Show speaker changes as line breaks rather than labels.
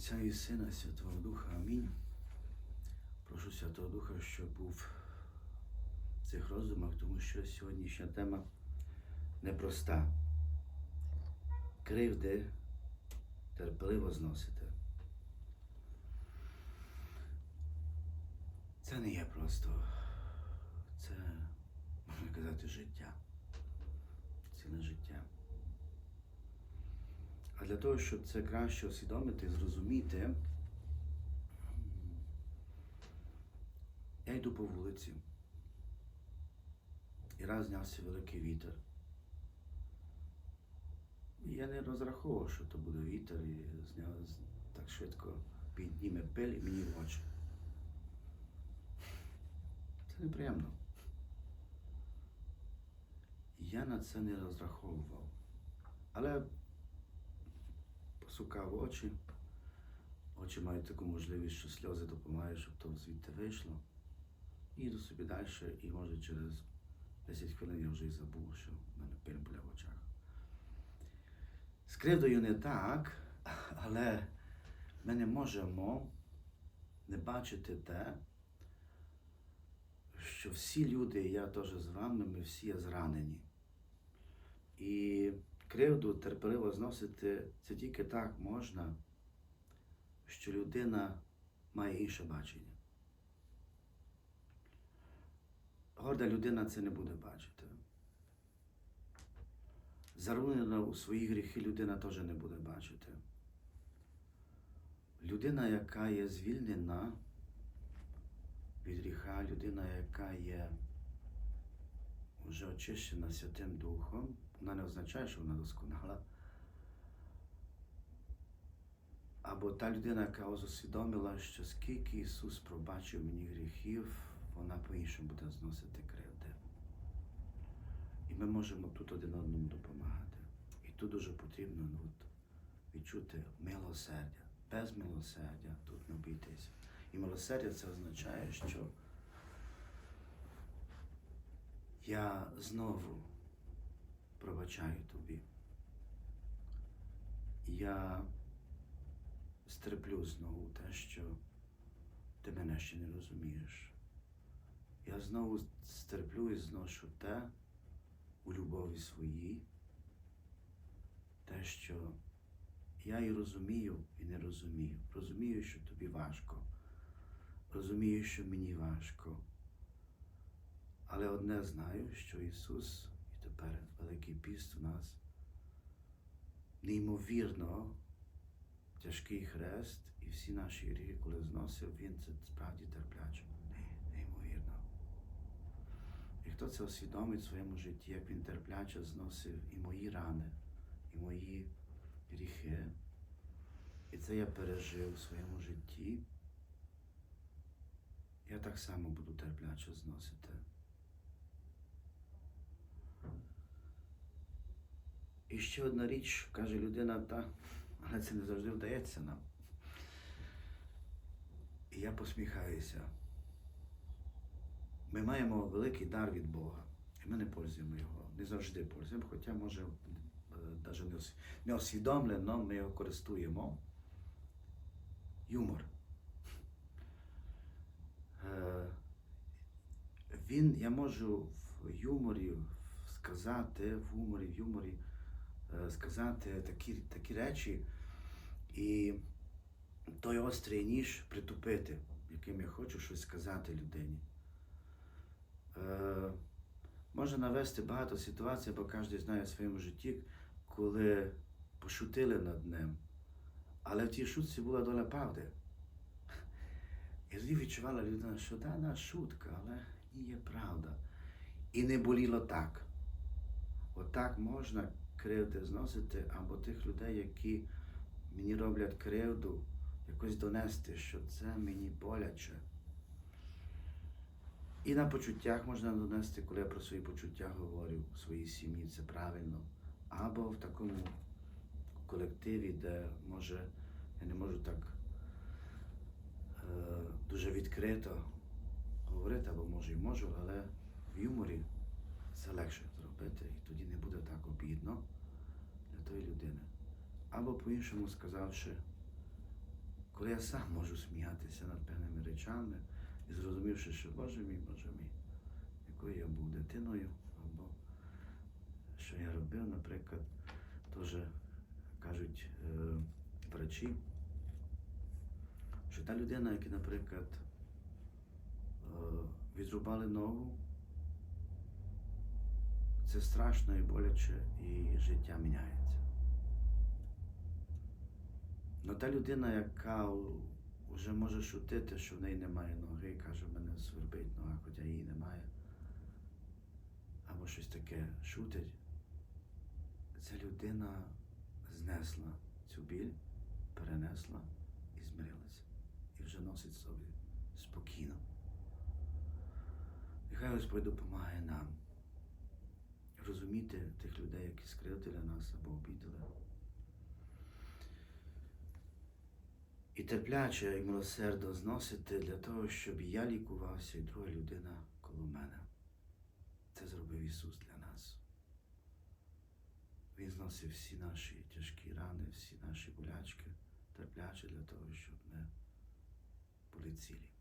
Отця і Сина, Святого Духа. Амінь. Прошу Святого Духа, щоб був в цих роздумах, тому що сьогоднішня тема непроста. Кривди терпеливо зносити. Це не є просто. Це, можна казати, життя. Ціле життя. А для того, щоб це краще усвідомити, зрозуміти, я йду по вулиці. І раз знявся великий вітер. І я не розраховував, що то буде вітер, і зняв так швидко підніме пиль і мені в очі. Це неприємно. Я на це не розраховував. Але посукав очі. Очі мають таку можливість, що сльози допомагають, щоб то звідти вийшло. І йду собі далі, і може через 10 хвилин я вже і забув, що в мене пиль в очах. З кривдою не так, але ми не можемо не бачити те, що всі люди, я теж з вами, ми всі є зранені. І кривду терпеливо зносити це тільки так можна, що людина має інше бачення. Горда людина це не буде бачити. Зарунена у свої гріхи людина теж не буде бачити. Людина, яка є звільнена від гріха, людина, яка є вже очищена Святим Духом, вона не означає, що вона досконала. Або та людина, яка усвідомила, що скільки Ісус пробачив мені гріхів, вона по-іншому буде зносити кривди. І ми можемо тут один одному допомагати. І тут дуже потрібно ну, от, відчути милосердя. Без милосердя тут не обійтися. І милосердя це означає, що я знову пробачаю тобі. Я стерплю знову те, що ти мене ще не розумієш. Я знову стерплю і зношу те у любові своїй, те, що я і розумію, і не розумію. Розумію, що тобі важко. Розумію, що мені важко. Але одне знаю, що Ісус, тепер Великий піст у нас, неймовірно тяжкий хрест і всі наші гріхи, коли зносив, Він це справді терпляче. Неймовірно. І хто це усвідомить в своєму житті, як він терпляче зносив і мої рани, і мої гріхи. І це я пережив в своєму житті. Я так само буду терпляче зносити. І ще одна річ, каже людина, та, але це не завжди вдається нам. І я посміхаюся. Ми маємо великий дар від Бога, і ми не пользуємо його. Не завжди пользуємо, хоча може навіть не, ус- усвідомлено ми його користуємо. Юмор. Е, Він, я можу в юморі сказати, в гуморі, в юморі е, сказати такі, такі речі і той острий ніж притупити, яким я хочу щось сказати людині. Е, можна навести багато ситуацій, бо кожен знає в своєму житті, коли пошутили над ним. Але в тій шутці була доля правди. І тоді відчувала людина, що да, да, шутка, але ні, є правда. І не боліло так. Отак можна кривди зносити, або тих людей, які мені роблять кривду, якось донести, що це мені боляче. І на почуттях можна донести, коли я про свої почуття говорю в своїй сім'ї, це правильно. Або в такому колективі, де може я не можу так е, дуже відкрито говорити, або може і можу, але в юморі це легше зробити, і тоді не буде так обідно для тої людини. Або по-іншому сказавши, коли я сам можу сміятися над певними речами і зрозумівши, що Боже мій, Боже мій, якою я був дитиною, або що я робив, наприклад, теж кажуть е, врачі, що та людина, яка, наприклад, е, відрубали ногу, це страшно і боляче, і життя міняється. Ну та людина, яка вже може шутити, що в неї немає ноги, каже, в мене свербить нога, хоча її немає. Або щось таке шутить. Ця людина знесла цю біль, перенесла і змирилася. І вже носить собі спокійно. Нехай Господь допомагає нам розуміти тих людей, які скривдили нас або обідали. І терпляче і милосердо зносити для того, щоб я лікувався, і друга людина коло мене. Це зробив Ісус для нас. Він зносив всі наші тяжкі рани, всі наші болячки, терпляче для того, щоб ми були цілі.